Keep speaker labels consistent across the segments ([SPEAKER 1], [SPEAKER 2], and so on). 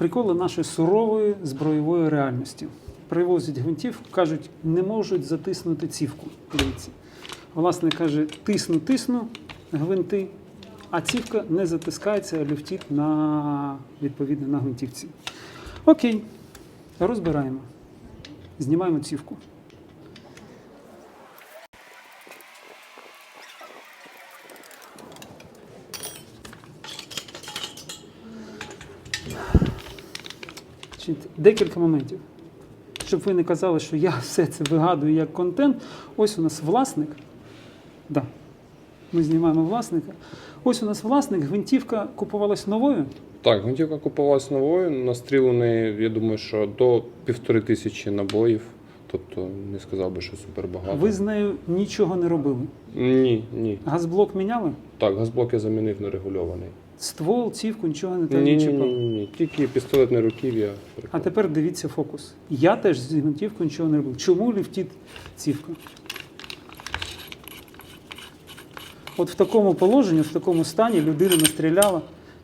[SPEAKER 1] Приколи нашої сурової збройової реальності. Привозять гвинтів, кажуть, не можуть затиснути цівку. Дивіться. Власник каже, тисну, тисну гвинти, а цівка не затискається, а люфтить на відповідно на гвинтівці. Окей, розбираємо. Знімаємо цівку. Декілька моментів. Щоб ви не казали, що я все це вигадую як контент. Ось у нас власник. Да. Ми знімаємо власника. Ось у нас власник, гвинтівка купувалась новою.
[SPEAKER 2] Так, гвинтівка купувалась новою. Настрілений, я думаю, що до півтори тисячі набоїв. Тобто не сказав би, що супер багато.
[SPEAKER 1] Ви з нею нічого не робили.
[SPEAKER 2] Ні, ні.
[SPEAKER 1] Газблок міняли?
[SPEAKER 2] Так, газблок я замінив на регульований.
[SPEAKER 1] Ствол, цівку, нічого не
[SPEAKER 2] Ні,
[SPEAKER 1] так
[SPEAKER 2] ні,
[SPEAKER 1] не
[SPEAKER 2] ні, ні, ні. Тільки пістолетне руків'я.
[SPEAKER 1] А тепер дивіться фокус. Я теж з гвинтівкою нічого не робив. Чому ліфтіт цівка? От в такому положенні, в такому стані людина настріляла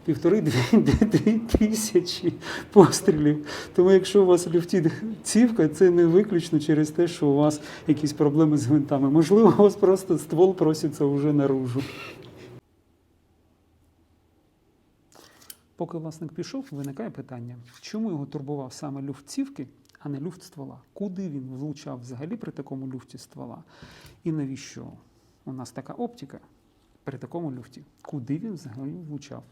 [SPEAKER 1] півтори-дві тисячі пострілів. Тому якщо у вас люфтіт цівка, це не виключно через те, що у вас якісь проблеми з гвинтами. Можливо, у вас просто ствол проситься вже наружу. Поки власник пішов, виникає питання, чому його турбував саме люфт цівки, а не люфт ствола? Куди він влучав взагалі при такому люфті ствола? І навіщо у нас така оптика при такому люфті? Куди він взагалі влучав?